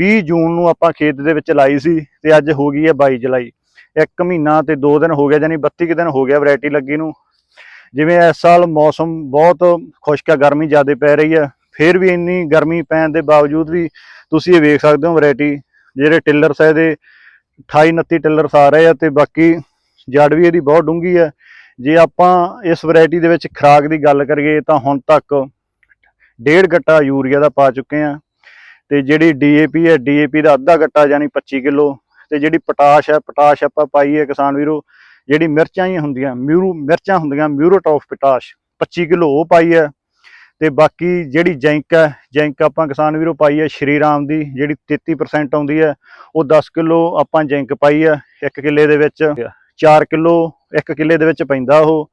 20 ਜੂਨ ਨੂੰ ਆਪਾਂ ਖੇਤ ਦੇ ਵਿੱਚ ਲਾਈ ਸੀ ਤੇ ਅੱਜ ਹੋ ਗਈ ਹੈ 22 ਜੁਲਾਈ। ਇੱਕ ਮਹੀਨਾ ਤੇ 2 ਦਿਨ ਹੋ ਗਿਆ ਯਾਨੀ 32 ਕੁ ਦਿਨ ਹੋ ਗਿਆ ਵੈਰਾਈਟੀ ਲੱਗੀ ਨੂੰ। ਜਿਵੇਂ ਇਸ ਸਾਲ ਮੌਸਮ ਬਹੁਤ ਖੁਸ਼ਕ ਗਰਮੀ ਜ਼ਿਆਦਾ ਪੈ ਰਹੀ ਹੈ ਫਿਰ ਵੀ ਇੰਨੀ ਗਰਮੀ ਪੈਣ ਦੇ ਬਾਵਜੂਦ ਵੀ ਤੁਸੀਂ ਇਹ ਵੇਖ ਸਕਦੇ ਹੋ ਵੈਰਾਈਟੀ, ਜਿਹੜੇ ਟਿਲਰਸ ਆ ਇਹਦੇ 28 29 ਟਿਲਰਸ ਆ ਰਹੇ ਆ ਤੇ ਬਾਕੀ ਜੜ ਵੀ ਇਹਦੀ ਬਹੁਤ ਡੂੰਗੀ ਹੈ ਜੇ ਆਪਾਂ ਇਸ ਵੈਰਾਈਟੀ ਦੇ ਵਿੱਚ ਖਰਾਕ ਦੀ ਗੱਲ ਕਰੀਏ ਤਾਂ ਹੁਣ ਤੱਕ ਡੇਢ ਗੱਟਾ ਯੂਰੀਆ ਦਾ ਪਾ ਚੁੱਕੇ ਆ। ਤੇ ਜਿਹੜੀ ਡੀਏਪੀ ਹੈ ਡੀਏਪੀ ਦਾ ਅੱਧਾ ਗੱਟਾ ਯਾਨੀ 25 ਕਿਲੋ, ਤੇ ਜਿਹੜੀ ਪੋਟਾਸ਼ ਹੈ, ਪੋਟਾਸ਼ ਆਪਾਂ ਪਾਈ ਹੈ ਕਿਸਾਨ ਵੀਰੋ, ਜਿਹੜੀ ਮਿਰਚਾਂ ਹੀ ਹੁੰਦੀਆਂ, ਮਿਊਰੂ ਮਿਰਚਾਂ ਹੁੰਦੀਆਂ, ਮਿਊਰੋਟ ਆਫ ਪੋਟਾਸ਼ 25 ਕਿਲੋ ਉਹ ਪਾਈ ਹੈ, ਤੇ ਬਾਕੀ ਜਿਹੜੀ ਜੈਂਕ ਹੈ, ਜੈਂਕ ਆਪਾਂ ਕਿਸਾਨ ਵੀਰੋ ਪਾਈ ਹੈ ਸ਼੍ਰੀ ਰਾਮ ਦੀ, ਜਿਹੜੀ 33% ਆਉਂਦੀ ਹੈ, ਉਹ 10 ਕਿਲੋ ਆਪਾਂ ਜੈਂਕ ਪਾਈ ਹੈ, ਇੱਕ ਕਿੱਲੇ ਦੇ ਵਿੱਚ 4 ਕਿਲੋ, ਇੱਕ ਕਿੱਲੇ ਦੇ ਵਿੱਚ ਪੈਂਦਾ ਉਹ,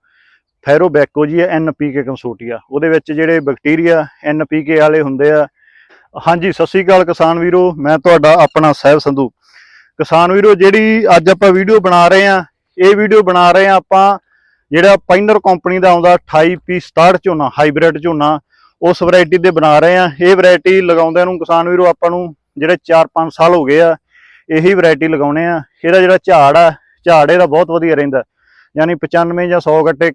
ਫੈਰੋਬੈਕੋ ਜੀ ਹੈ ਐਨਪੀਕੇ ਕੰਸੋਟੀਆ, ਉਹਦੇ ਵਿੱਚ ਜਿਹੜੇ ਬੈਕਟੀਰੀਆ ਐਨਪੀਕੇ ਵਾਲੇ ਹੁੰਦੇ ਆ ਹਾਂਜੀ, ਸਤਿ ਸ਼੍ਰੀ ਅਕਾਲ ਕਿਸਾਨ ਵੀਰੋ, ਮੈਂ ਤੁਹਾਡਾ ਆਪਣਾ ਸਹਿਬ ਸੰਧੂ। ਕਿਸਾਨ ਵੀਰੋ, ਜਿਹੜੀ ਅੱਜ ਆਪਾਂ ਵੀਡੀਓ ਬਣਾ ਰਹੇ ਆ ਇਹ ਵੀਡੀਓ ਬਣਾ ਰਹੇ ਆ ਆਪਾਂ ਜਿਹੜਾ ਪਾਈਨਰ ਕੰਪਨੀ ਦਾ ਆਉਂਦਾ 28P 67 ਝੋਨਾ, ਹਾਈਬ੍ਰਿਡ ਝੋਨਾ, ਉਸ ਵੈਰਾਈਟੀ ਦੇ ਬਣਾ ਰਹੇ ਆ ਇਹ ਵੈਰਾਈਟੀ ਲਗਾਉਂਦਿਆਂ ਨੂੰ ਕਿਸਾਨ ਵੀਰੋ, ਆਪਾਂ ਨੂੰ ਜਿਹੜੇ 4-5 ਸਾਲ ਹੋ ਗਏ ਆ, ਇਹੀ ਵੈਰਾਈਟੀ ਲਗਾਉਣੇ ਆ ਇਹਦਾ ਜਿਹੜਾ ਝਾੜ ਆ, ਝਾੜ ਇਹਦਾ ਬਹੁਤ ਵਧੀਆ ਰਹਿੰਦਾ। ਯਾਨੀ 95 ਜਾਂ 100 ਗੱਟੇ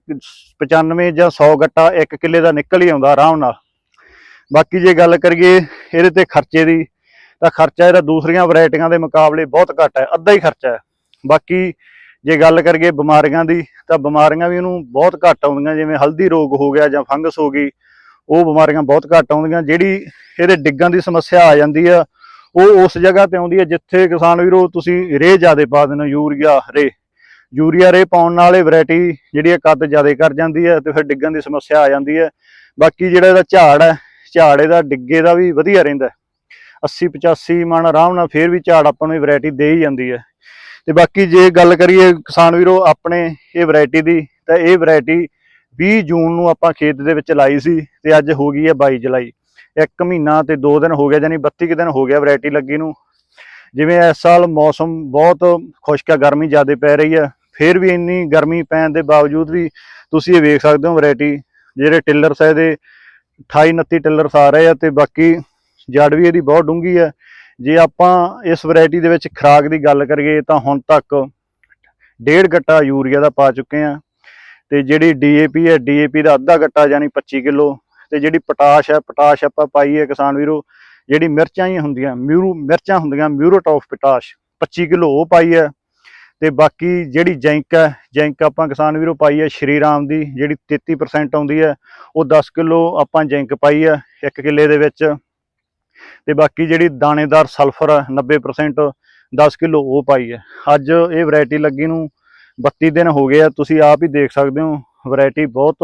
95 ਜਾਂ 100 ਗੱਟਾ ਇੱਕ ਕਿੱਲੇ ਦਾ ਨਿਕਲ ਹੀ ਆਉਂਦਾ ਆਰਾਮ ਨਾਲ। ਬਾਕੀ ਜੇ ਗੱਲ ਕਰੀਏ ਇਹਦੇ ਤੇ ਖਰਚੇ ਦੀ, ਤਾਂ ਖਰਚਾ ਇਹਦਾ ਦੂਸਰੀਆਂ ਵੈਰਾਈਟੀਆਂ ਦੇ ਮੁਕਾਬਲੇ ਬਹੁਤ ਘੱਟ ਹੈ, ਅੱਧਾ ਹੀ ਖਰਚਾ ਹੈ। ਬਾਕੀ ਜੇ ਗੱਲ ਕਰੀਏ ਬਿਮਾਰੀਆਂ ਦੀ, ਤਾਂ ਬਿਮਾਰੀਆਂ ਵੀ ਇਹਨੂੰ ਬਹੁਤ ਘੱਟ ਆਉਂਦੀਆਂ, ਜਿਵੇਂ ਹਲਦੀ ਰੋਗ ਹੋ ਗਿਆ ਜਾਂ ਫੰਗਸ ਹੋ ਗਈ, ਉਹ ਬਿਮਾਰੀਆਂ ਬਹੁਤ ਘੱਟ ਆਉਂਦੀਆਂ, ਜਿਹੜੀ ਇਹਦੇ ਡਿੱਗਾਂ ਦੀ ਸਮੱਸਿਆ ਆ ਜਾਂਦੀ ਆ, ਉਹ ਉਸ ਜਗ੍ਹਾ ਤੇ ਆਉਂਦੀ ਹੈ ਜਿੱਥੇ ਕਿਸਾਨ ਵੀਰੋ ਤੁਸੀਂ ਰੇਹ ਜ਼ਿਆਦਾ ਪਾ ਦਿੰਦੇ ਹੋ, ਯੂਰੀਆ ਰੇਹ। ਯੂਰੀਆ ਰੇ ਪਾਉਣ ਨਾਲ ਇਹ ਵੈਰਾਈਟੀ ਜਿਹੜੀ ਹੈ ਕੱਦ ਜ਼ਿਆਦਾ ਕਰ ਜਾਂਦੀ ਹੈ ਤੇ ਫਿਰ ਡਿੱਗਣ ਦੀ ਸਮੱਸਿਆ ਆ ਜਾਂਦੀ ਹੈ ਬਾਕੀ ਜਿਹੜਾ ਇਹਦਾ ਝਾੜ ਹੈ ਝਾੜ ਇਹਦਾ ਡਿੱਗੇ ਦਾ ਵੀ ਵਧੀਆ ਰਹਿੰਦਾ 80 85 ਮਣ ਆਰਾਮ ਨਾਲ ਫੇਰ ਵੀ ਝਾੜ ਆਪਾਂ ਨੂੰ ਇਹ ਵੈਰਾਈਟੀ ਦੇ ਹੀ ਜਾਂਦੀ ਹੈ। ਤੇ ਬਾਕੀ ਜੇ ਗੱਲ ਕਰੀਏ ਕਿਸਾਨ ਵੀਰੋ ਆਪਣੇ ਇਹ ਵੈਰਾਈਟੀ ਦੀ, ਤਾਂ ਇਹ ਵੈਰਾਈਟੀ 20 ਜੂਨ ਨੂੰ ਆਪਾਂ ਖੇਤ ਦੇ ਵਿੱਚ ਲਾਈ ਸੀ ਤੇ ਅੱਜ ਹੋ ਗਈ ਹੈ 22 ਜੁਲਾਈ। ਇੱਕ ਮਹੀਨਾ ਤੇ 2 ਦਿਨ ਹੋ ਗਿਆ ਯਾਨੀ 32 ਕੁ ਦਿਨ ਹੋ ਗਿਆ ਵੈਰਾਈਟੀ ਲੱਗੀ ਨੂੰ। ਜਿਵੇਂ ਇਸ ਸਾਲ ਮੌਸਮ ਬਹੁਤ ਖੁਸ਼ਕ ਗਰਮੀ ਜ਼ਿਆਦਾ ਪੈ ਰਹੀ ਹੈ। ਫਿਰ ਵੀ ਇੰਨੀ ਗਰਮੀ ਪੈਣ ਦੇ ਬਾਵਜੂਦ ਵੀ ਤੁਸੀਂ ਇਹ ਵੇਖ ਸਕਦੇ ਹੋ ਵੈਰਾਈਟੀ ਜਿਹੜੇ ਟਿਲਰਸ ਆ ਇਹਦੇ 28 29 ਟਿਲਰਸ ਆ ਰਹੇ ਆ ਤੇ ਬਾਕੀ ਜੜ ਵੀ ਇਹਦੀ ਬਹੁਤ ਡੂੰਗੀ ਹੈ ਜੇ ਆਪਾਂ ਇਸ ਵੈਰਾਈਟੀ ਦੇ ਵਿੱਚ ਖਰਾਕ ਦੀ ਗੱਲ ਕਰੀਏ ਤਾਂ ਹੁਣ ਤੱਕ ਡੇਢ ਗੱਟਾ ਯੂਰੀਆ ਦਾ ਪਾ ਚੁੱਕੇ ਆ। ਤੇ ਜਿਹੜੀ ਡੀਏਪੀ ਹੈ ਡੀਏਪੀ ਦਾ ਅੱਧਾ ਗੱਟਾ ਯਾਨੀ 25 ਕਿਲੋ ਤੇ ਜਿਹੜੀ ਪੋਟਾਸ਼ ਹੈ, ਪੋਟਾਸ਼ ਆਪਾਂ ਪਾਈ ਹੈ ਕਿਸਾਨ ਵੀਰੋ, ਜਿਹੜੀ ਮਿਰਚਾਂ ਹੀ ਹੁੰਦੀਆਂ, ਮਿਊਰੂ ਮਿਰਚਾਂ ਹੁੰਦੀਆਂ, ਮਿਊਰੋਟ ਆਫ ਪੋਟਾਸ਼ 25 ਕਿਲੋ ਉਹ ਪਾਈ ਹੈ। ਤੇ ਬਾਕੀ ਜਿਹੜੀ ਜੈਂਕ ਹੈ, ਜੈਂਕ ਆਪਾਂ ਕਿਸਾਨ ਵੀਰੋ ਪਾਈ ਹੈ ਸ਼੍ਰੀ ਰਾਮ ਦੀ, ਜਿਹੜੀ 33% ਆਉਂਦੀ ਹੈ, ਉਹ 10 ਕਿਲੋ ਆਪਾਂ ਜੈਂਕ ਪਾਈ ਹੈ ਇੱਕ ਕਿੱਲੇ ਦੇ ਵਿੱਚ। ਤੇ ਬਾਕੀ ਜਿਹੜੀ ਦਾਣੇਦਾਰ ਸਲਫਰ ਹੈ 90% 10 ਕਿਲੋ ਉਹ ਪਾਈ ਹੈ। ਅੱਜ ਇਹ ਵੈਰਾਈਟੀ ਲੱਗੀ ਨੂੰ 32 ਦਿਨ ਹੋ ਗਏ ਆ, ਤੁਸੀਂ ਆਪ ਹੀ ਦੇਖ ਸਕਦੇ ਹੋ, ਵੈਰਾਈਟੀ ਬਹੁਤ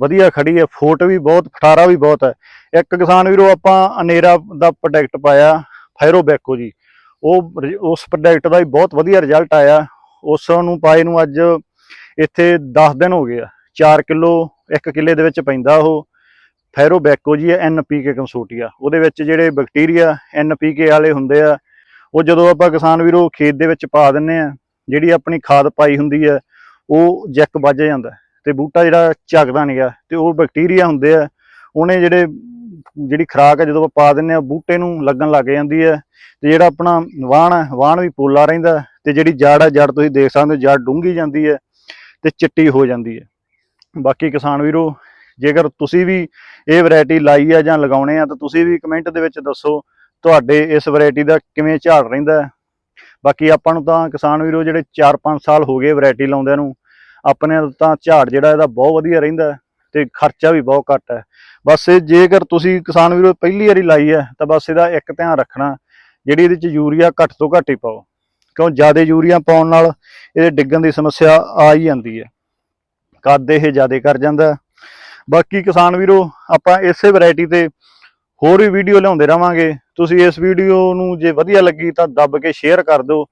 ਵਧੀਆ ਖੜੀ ਹੈ, ਫੋਟ ਵੀ ਬਹੁਤ, ਫਟਾਰਾ ਵੀ ਬਹੁਤ ਹੈ। ਇੱਕ ਕਿਸਾਨ ਵੀਰੋ ਆਪਾਂ ਅਨੇਰਾ ਦਾ ਪ੍ਰੋਡਕਟ ਪਾਇਆ ਫਾਇਰੋਬੈਕੋ ਜੀ। ਉਹ ਰ- ਉਸ ਪ੍ਰੋਡਕਟ ਦਾ ਵੀ ਬਹੁਤ ਵਧੀਆ ਰਿਜ਼ਲਟ ਆਇਆ। ਉਸ ਨੂੰ ਪਾਏ ਨੂੰ ਅੱਜ ਇੱਥੇ 10 ਦਿਨ ਹੋ ਗਏ ਆ। 4 ਕਿਲੋ, ਇੱਕ ਕਿੱਲੇ ਦੇ ਵਿੱਚ ਪੈਂਦਾ ਉਹ। ਫੈਰੋਬੈਕੋ ਜੀ ਹੈ ਐਨਪੀਕੇ ਕੰਸੋਟੀਆ। ਉਹਦੇ ਵਿੱਚ ਜਿਹੜੇ ਬੈਕਟੀਰੀਆ ਐਨਪੀਕੇ ਵਾਲੇ ਹੁੰਦੇ ਆ, ਉਹ ਜਦੋਂ ਆਪਾਂ ਕਿਸਾਨ ਵੀਰੋ ਖੇਤ ਦੇ ਵਿੱਚ ਪਾ ਦਿੰਨੇ ਆ, ਜਿਹੜੀ ਆਪਣੀ ਖਾਦ ਪਾਈ ਹੁੰਦੀ ਹੈ ਉਹ ਜੈਕ ਵੱਜ ਜਾਂਦਾ। ਤੇ ਬੂਟਾ ਜਿਹੜਾ ਚੱਕਦਾ ਨਹੀਂਗਾ ਤੇ ਉਹ ਬੈਕਟੀਰੀਆ ਹੁੰਦੇ ਆ, ਉਹਨੇ ਜਿਹੜੇ ਜਿਹੜੀ ਖਰਾਕ ਹੈ ਜਦੋਂ ਆਪਾਂ ਪਾ ਦਿੰਨੇ ਆ ਬੂਟੇ ਨੂੰ ਲੱਗਣ ਲੱਗ ਜਾਂਦੀ ਹੈ ਤੇ ਜਿਹੜਾ ਆਪਣਾ ਵਾਣ ਹੈ ਵਾਣ ਵੀ ਪੋਲਾ ਰਹਿੰਦਾ ਹੈ ਤੇ ਜਿਹੜੀ ਜੜ ਹੈ, ਜੜ ਤੁਸੀਂ ਦੇਖ ਸਕਦੇ ਹੋ, ਜੜ ਡੂੰਗੀ ਜਾਂਦੀ ਹੈ ਤੇ ਚਿੱਟੀ ਹੋ ਜਾਂਦੀ ਹੈ ਬਾਕੀ ਕਿਸਾਨ ਵੀਰੋ, ਜੇਕਰ ਤੁਸੀਂ ਵੀ ਇਹ ਵੈਰਾਈਟੀ ਲਾਈ ਹੈ ਜਾਂ ਲਗਾਉਣੇ ਆ ਤਾਂ ਤੁਸੀਂ ਵੀ ਕਮੈਂਟ ਦੇ ਵਿੱਚ ਦੱਸੋ ਤੁਹਾਡੇ ਇਸ ਵੈਰਾਈਟੀ ਦਾ ਕਿਵੇਂ ਝਾੜ ਰਹਿੰਦਾ ਹੈ। ਬਾਕੀ ਆਪਾਂ ਨੂੰ ਤਾਂ ਕਿਸਾਨ ਵੀਰੋ, ਜਿਹੜੇ 4-5 ਸਾਲ ਹੋ ਗਏ ਵੈਰਾਈਟੀ ਲਾਉਂਦਿਆਂ ਨੂੰ, ਆਪਣੇ ਤਾਂ ਝਾੜ ਜਿਹੜਾ ਇਹਦਾ ਬਹੁਤ ਵਧੀਆ ਰਹਿੰਦਾ ਤੇ ਖਰਚਾ ਵੀ ਬਹੁਤ ਘੱਟ ਹੈ। ਬਸ ਇਹ ਜੇਕਰ ਤੁਸੀਂ ਕਿਸਾਨ ਵੀਰੋ ਪਹਿਲੀ ਵਾਰੀ ਲਾਈ ਹੈ, ਤਾਂ ਬਸ ਇਹਦਾ ਇੱਕ ਧਿਆਨ ਰੱਖਣਾ, ਜਿਹੜੀ ਇਹਦੇ ਚ ਯੂਰੀਆ ਘੱਟ ਤੋਂ ਘੱਟ ਹੀ ਪਾਓ। ਕਿਉਂ? ਜ਼ਿਆਦਾ ਯੂਰੀਆ ਪਾਉਣ ਨਾਲ ਇਹਦੇ ਡਿੱਗਣ ਦੀ ਸਮੱਸਿਆ ਆ ਹੀ ਜਾਂਦੀ ਹੈ। ਕੱਦ ਇਹ ਜ਼ਿਆਦਾ ਕਰ ਜਾਂਦਾ ਬਾਕੀ ਕਿਸਾਨ ਵੀਰੋ, ਆਪਾਂ ਇਸੇ ਵੈਰਾਈਟੀ ਤੇ ਹੋਰ ਵੀ ਵੀਡੀਓ ਲਿਆਉਂਦੇ ਰਵਾਂਗੇ। ਤੁਸੀਂ ਇਸ ਵੀਡੀਓ ਨੂੰ ਜੇ ਵਧੀਆ ਲੱਗੀ ਤਾਂ ਦੱਬ ਕੇ ਸ਼ੇਅਰ ਕਰ ਦਿਓ।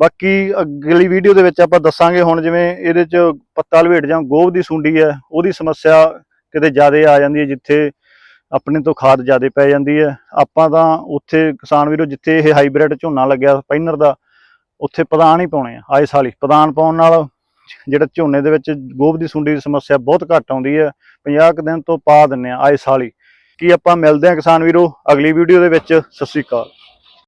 ਬਾਕੀ ਅਗਲੀ ਵੀਡੀਓ ਦੇ ਵਿੱਚ ਆਪਾਂ ਦੱਸਾਂਗੇ ਹੁਣ ਜਿਵੇਂ ਇਹਦੇ ਚ ਪੱਤਾ ਲਵੇਟ ਜਾਂ ਗੋਭ ਦੀ ਸੁੰਡੀ ਹੈ, ਉਹਦੀ ਸਮੱਸਿਆ ਕਿਤੇ ਜ਼ਿਆਦਾ ਆ ਜਾਂਦੀ ਹੈ, ਜਿੱਥੇ ਆਪਣੇ ਤੋਂ ਖਾਦ ਜ਼ਿਆਦਾ ਪੈ ਜਾਂਦੀ ਹੈ। ਆਪਾਂ ਤਾਂ ਉੱਥੇ ਕਿਸਾਨ ਵੀਰੋ, ਜਿੱਥੇ ਇਹ ਹਾਈਬ੍ਰਿਡ ਝੋਨਾ ਲੱਗਿਆ ਪਾਈਨਰ ਦਾ, ਉੱਥੇ ਪਦਾਨ ਹੀ ਪਾਉਣੇ ਆ, ਆਏ ਸਾਲ ਹੀ। ਪਦਾਨ ਪਾਉਣ ਨਾਲ ਜਿਹੜਾ ਝੋਨੇ ਦੇ ਵਿੱਚ ਗੋਭ ਦੀ ਸੁੰਡੀ ਦੀ ਸਮੱਸਿਆ ਬਹੁਤ ਘੱਟ ਆਉਂਦੀ ਹੈ। 50 ਕੁ ਦਿਨ ਤੋਂ ਪਾ ਦਿੰਨੇ ਆ, ਆਏ ਸਾਲ ਹੀ। ਕੀ ਆਪਾਂ ਮਿਲਦੇ ਹਾਂ ਕਿਸਾਨ ਵੀਰੋ, ਅਗਲੀ ਵੀਡੀਓ ਦੇ ਵਿੱਚ। ਸਤਿ ਸ਼੍ਰੀ ਅਕਾਲ।